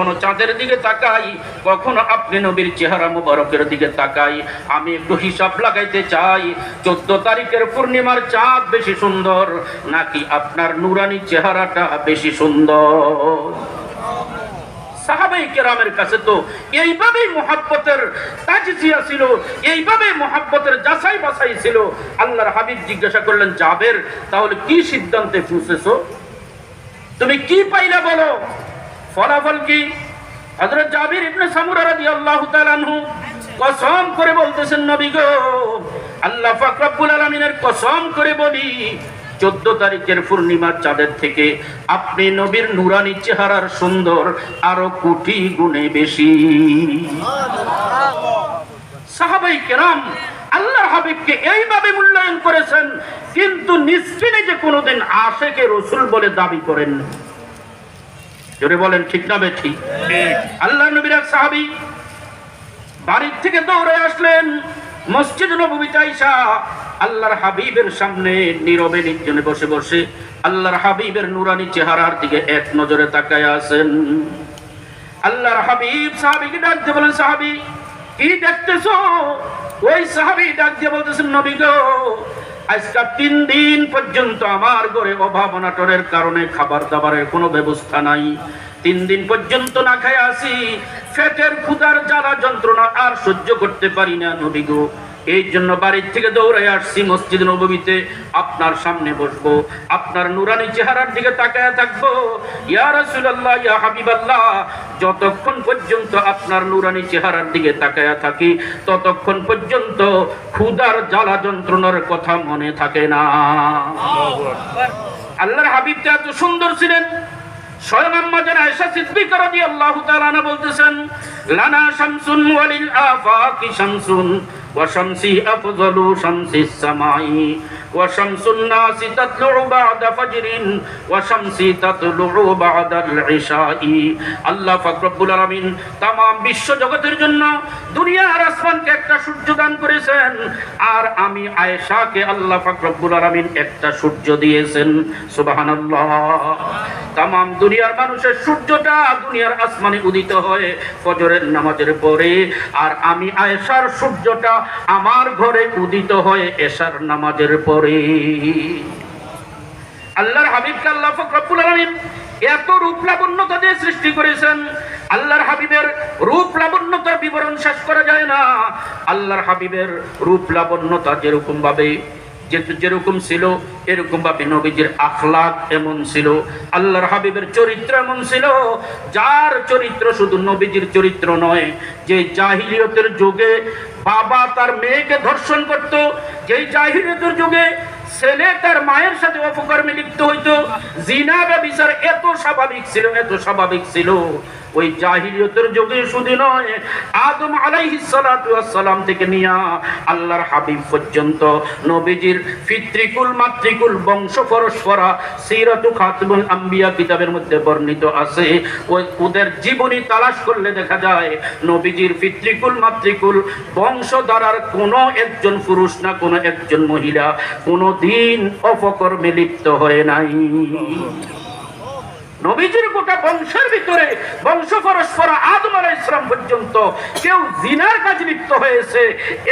কখনো চাঁদের দিকে তাকাই, কখনো আপনি নবীর চেহারা মুবারকের দিকে তাকাই। আমি একটু হিসাব লাগাইতে চাই, চোদ্দ তারিখের পূর্ণিমার চাঁদ বেশি সুন্দর, নাকি আপনার নুরানি চেহারাটা বেশি সুন্দর? সাহাবাই কেরামের কাছে তো এইভাবেই ছিল ছিল। আল্লাহর হাবিব জিজ্ঞাসা করলেন যাবের তাহলে কি সিদ্ধান্তে তুমি কি পাইলে বলো? ফলাফল কি? হযরত জাবির ইবনে সামুরা রাদিয়াল্লাহু তাআলা আনহু কসম করে বলতেছেন, নবী গো, আল্লাহ পাক রব্বুল আলামিনের কসম করে বলি, চোদ্দ তারিখের পূর্ণিমার চাঁদের থেকে আপনি নবীর নুরানি চেহারার সুন্দর আরও কোটি গুণে বেশি। সাহাবাই কেরাম আল্লাহ হাবিবকে এইভাবে মূল্যায়ন করেছেন, কিন্তু নিশ্চিনে যে কোনোদিন আশেকে রসুল বলে দাবি করেন জোরে বলেন ঠিক না বে ঠিক। আল্লাহ নবীর এক সাহাবি বাড়ির থেকে দৌড়ে আসলেন মসজিদ নবীতে আইসা আল্লাহর হাবিবের সামনে নীরবে নির্জনে বসে বসে আল্লাহর হাবিবের নুরানি চেহারার দিকে এক নজরে তাকায় আছেন। আল্লাহর হাবিব সাহাবিকে ডাক দিয়ে বলেন সাহাবি কি দেখতেছো? ওই সাহাবি ডাক দিয়ে বলতেছেন নবী গো আজকাল তিন দিন পর্যন্ত আমার ঘরে অভাব অনাটনের কারণে খাবার দাবারের কোনো ব্যবস্থা নাই। তিন দিন পর্যন্ত না খাই আসি। ফেটের ক্ষুদার জ্বালা যন্ত্রণা আর সহ্য করতে পারি না নবী গো। এই জন্য বাড়ির থেকে দৌড়ে আসছি মসজিদ নবীতে আপনার সামনে বসবো, আপনার নুরানি চেহারার দিকে তাকায় থাকব। যতক্ষণ পর্যন্ত আপনার নুরানি চেহারার দিকে তাকায় থাকি, ততক্ষণ পর্যন্ত ক্ষুদার জ্বালা যন্ত্রণার কথা মনে থাকে না। আল্লাহর হাবিব এত সুন্দর ছিলেন। স্বয়ং আম্মা জান বলতেছেন, লানা ওয়া শামসি আফযালু শামসিস وشمس الناس تطلع بعد فجر وشمسي تطلع بعد العشاء আল্লাহ ফাকরুল আলমিন তাম বিশ্ব জগতের জন্য দুনিয়ার আসমানকে একটা সূর্য দান করেছেন, আর আমি আয়েশাকে আল্লাহ ফাকরুল আলমিন একটা সূর্য দিয়েছেন। সুবাহান তাম দুনিয়ার মানুষের সূর্যটা দুনিয়ার আসমানে উদিত হয় ফজরের নামাজের পরে, আর আমি আয়েশার সূর্যটা আমার ঘরে উদিত হয় এশার নামাজের পরে। আল্লাহর হাবিবকে আল্লাহ ফকরাবুল আলমিন এত রূপ লাবণ্যতা দিয়ে সৃষ্টি করেছেন। আল্লাহর হাবিবের রূপ লাবণ্যতার বিবরণ শেষ করা যায় না। আল্লাহর হাবিবের রূপ লাবণ্যতা যেরকম ভাবে যেরকম ছিল এরকম ভাবে নবীজির আখলাক এমন ছিল। আল্লাহর হাবিবের চরিত্র এমন ছিল, যার চরিত্র শুধু নবীজির চরিত্র নয়, যে জাহিলিয়তের যুগে বাবা তার মেয়েকে ধর্ষণ করত যেই জাহিলিয়তের যুগে ছেলে তার মায়ের সাথে অপকর্মে লিপ্ত হইতো। জিনা বা বিচার এত স্বাভাবিক ছিল, এত স্বাভাবিক ছিল। ওই যুগে শুধু নয়, আদম সালাম থেকে নিয়া আল্লাহর হাবিব পর্যন্ত নবীজির পিতৃকুল, মাতৃকুল বংশ পরস্পরা সিরাতু খাতমুল আম্বিয়া কিতাবের মধ্যে বর্ণিত আছে। ওই ওদের জীবনী তালাশ করলে দেখা যায়, নবীজির পিতৃকুল, মাতৃকুল বংশধারার কোনো একজন পুরুষ না কোনো একজন মহিলা, কোনো দিন অপকর্মে লিপ্ত হয়ে নাই। নবীজির গোটা বংশের ভিতরে বংশ পরস্পর আদম ইসলাম পর্যন্ত কেউ জিনার কাজে লিপ্ত হয়েছে,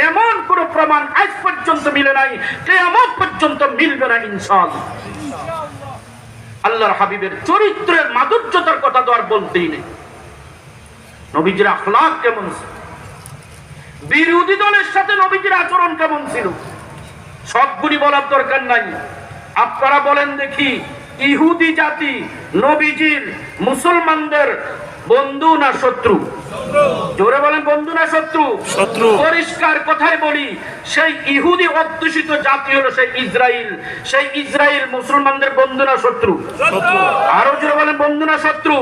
এমন কোন প্রমাণ আজ পর্যন্ত মিলে নাই, কেয়ামত পর্যন্ত মিলবে না ইনশাআল্লাহ। আল্লাহর হাবিবের চরিত্রের মাধুর্যতার কথা তো আর বলতেই নেই। নবীজির আখলাক কেমন ছিল? বিরোধী দলের সাথে নবীজির আচরণ কেমন ছিল? সবগুলি বলার দরকার নাই। আপনারা বলেন দেখি ইহুদি জাতি নবীজির মুসলমানদের বন্ধু না শত্রু? জোরে বলেন বন্ধু না শত্রু? শত্রু। পরিষ্কার কথায় বলি সেই ইহুদি অধ্যুষিত জাতি হলো সেই ইসরায়েল সেই ইসরায়েল মুসলমানদের বন্ধু না শত্রু? শত্রু। আরও জোরে বলেন বন্ধু না শত্রু?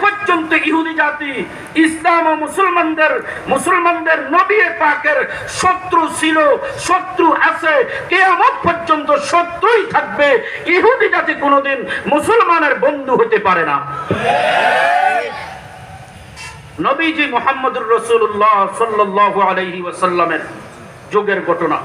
পর্যন্ত ইহুদি জাতি ইসলাম ও মুসলমানদের মুসলমানদের নবী পাকের শত্রু ছিল শত্রু আছে। কেয়ামত পর্যন্ত শত্রুই থাকবে। ইহুদি জাতি কোনোদিন মুসলমানের বন্ধু হতে পারে না। নবীজি মোহাম্মদুর রসুল্লাহ সাল্লাহ আলহি ওয়াসাল্লামের যুগের ঘটনা।